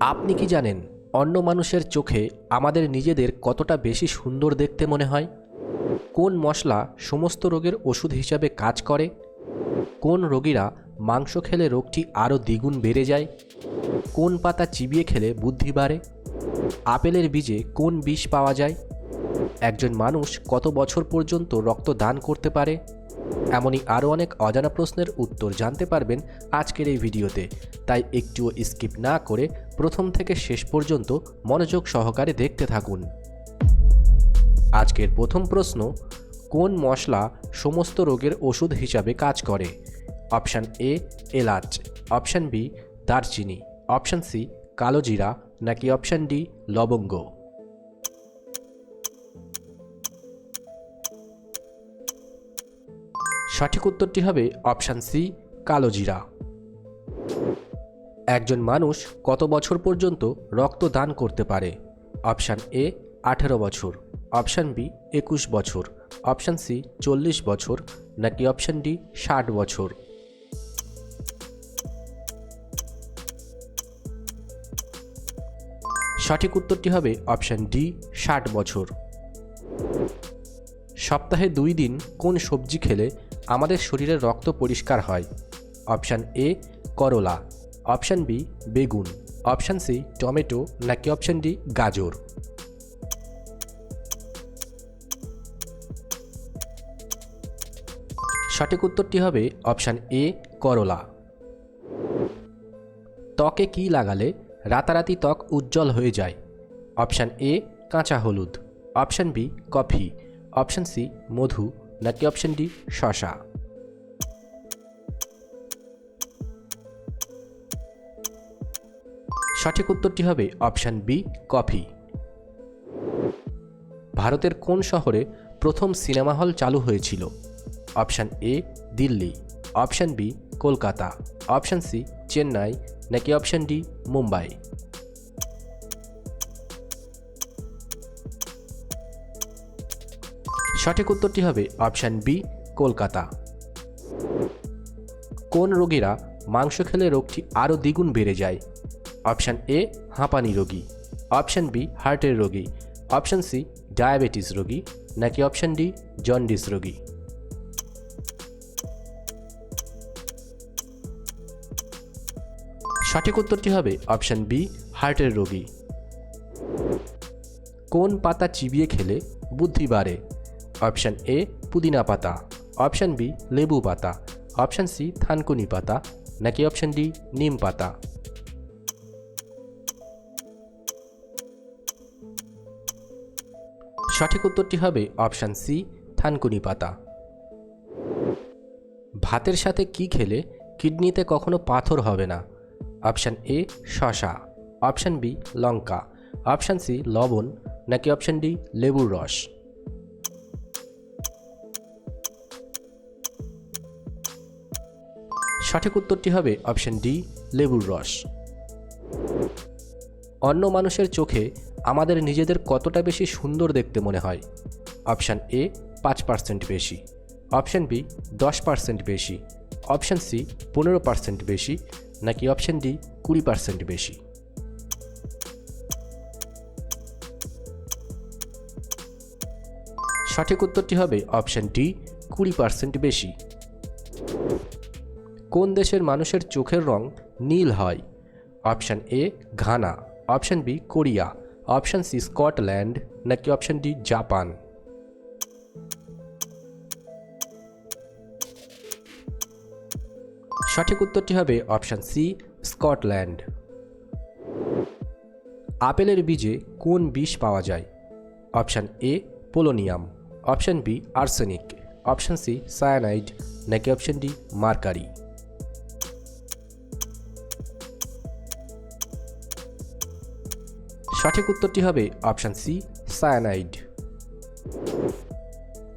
আপনি কি জানেন অন্য মানুষের চোখে আমাদের নিজেদের কতটা বেশি সুন্দর দেখতে মনে হয়? কোন মশলা সমস্ত রোগের ওষুধ হিসাবে কাজ করে? কোন রোগীরা মাংস খেলে রোগটি আরও দ্বিগুণ বেড়ে যায়? কোন পাতা চিবিয়ে খেলে বুদ্ধি বাড়ে? আপেলের বীজে কোন বিষ পাওয়া যায়? একজন মানুষ কত বছর পর্যন্ত রক্ত দান করতে পারে? এমনই আরও অনেক অজানা প্রশ্নের উত্তর জানতে পারবেন আজকের এই ভিডিওতে। তাই একটুও স্কিপ না করে প্রথম থেকে শেষ পর্যন্ত মনোযোগ সহকারে দেখতে থাকুন। আজকের প্রথম প্রশ্ন, কোন মশলা সমস্ত রোগের ওষুধ হিসাবে কাজ করে? অপশান এ এলাচ। অপশান বি দারচিনি। অপশান সি কালো জিরা। নাকি অপশান ডি লবঙ্গ? সঠিক উত্তরটি হবে অপশান সি কালো জিরা। একজন মানুষ কত বছর পর্যন্ত রক্ত দান করতে পারে? অপশান এ, আঠেরো বছর। অপশান বি, একুশ বছর। অপশান সি, চল্লিশ বছর। নাকি অপশান ডি, ষাট বছর? সঠিক উত্তরটি হবে অপশান ডি, ষাট বছর। সপ্তাহে দুই দিন কোন সবজি খেলে আমাদের শরীরের রক্ত পরিষ্কার হয়? অপশান এ, করলা। অপশান বি, বেগুন। Option C, tomato. নাকি অপশান ডি, গাজর? সঠিক উত্তরটি হবে অপশান এ, করলা। ত্বকে কী লাগালে রাতারাতি ত্বক উজ্জ্বল হয়ে যায়? অপশান এ, কাঁচা হলুদ। Option B, coffee. Option C, মধু। নাকি অপশান ডি শশা সঠিক উত্তরটি হবে অপশান বি, কফি। ভারতের কোন শহরে প্রথম সিনেমা হল চালু হয়েছিল? Option A, Delhi. Option B, Kolkata. Option C, Chennai. নাকি অপশান ডি, মুম্বাই? সঠিক উত্তরটি হবে অপশান বি, কলকাতা। কোন রোগীরা মাংস খেলে রোগটি আরও দ্বিগুণ বেড়ে যায়? অপশান এ, হাঁপানি রোগী। অপশান বি, হার্টের রোগী। অপশান সি, ডায়াবেটিস রোগী। নাকি অপশান ডি, জন্ডিস রোগী। সঠিক উত্তরটি হবে অপশান বি, হার্টের রোগী। কোন পাতা চিবিয়ে খেলে বুদ্ধি বাড়ে? অপশান এ, পুদিনা পাতা। অপশান বি, লেবু পাতা। অপশান সি, থানকুনি পাতা। নাকি অপশান ডি, নিম পাতা। সঠিক উত্তরটি হবে অপশান সি থানকুনি পাতা। ভাতের সাথে কি খেলে কিডনিতে কখনো পাথর হবে না? অপশান এ শশা অপশান বি লঙ্কা। অপশান সি লবণ। নাকি অপশান ডি লেবুর রস? সঠিক উত্তরটি হবে অপশান ডি লেবুর রস। অন্য মানুষের চোখে আমাদের নিজেদের কতটা বেশি সুন্দর দেখতে মনে হয়? অপশান এ পাঁচ পার্সেন্ট বেশি। অপশান বি দশ পার্সেন্ট বেশি। অপশান সি পনেরো পার্সেন্ট বেশি। নাকি অপশান ডি কুড়ি পার্সেন্ট বেশি। সঠিক উত্তরটি হবে অপশান ডি কুড়ি পার্সেন্ট বেশি। কোন দেশের মানুষের চোখের রং নীল হয়? Option A Ghana. Option B Korea. Option C Scotland নাকি অপশান ডি জাপান সঠিক উত্তরটি হবে অপশান সি স্কটল্যান্ড আপেলের বীজে কোন বিষ পাওয়া যায়? Option A polonium option B arsenic option C cyanide নাকি অপশান ডি মার্কারি সঠিক উত্তরটি হবে অপশান সি সায়ানাইড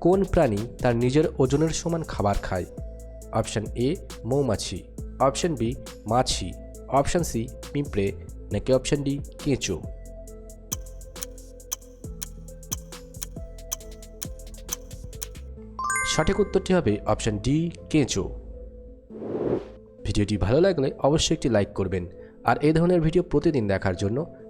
কোন প্রাণী তার নিজের ওজনের সমান খাবার খায়? অপশান এ, মৌমাছি। অপশান বি, মাছি। অপশান সি, পিঁপড়ে। নাকি অপশান ডি, কেঁচো? সঠিক উত্তরটি হবে অপশান ডি, কেঁচো। ভিডিওটি ভালো লাগলে অবশ্যই একটি লাইক করবেন। আর এই ধরনের ভিডিও প্রতিদিন দেখার জন্য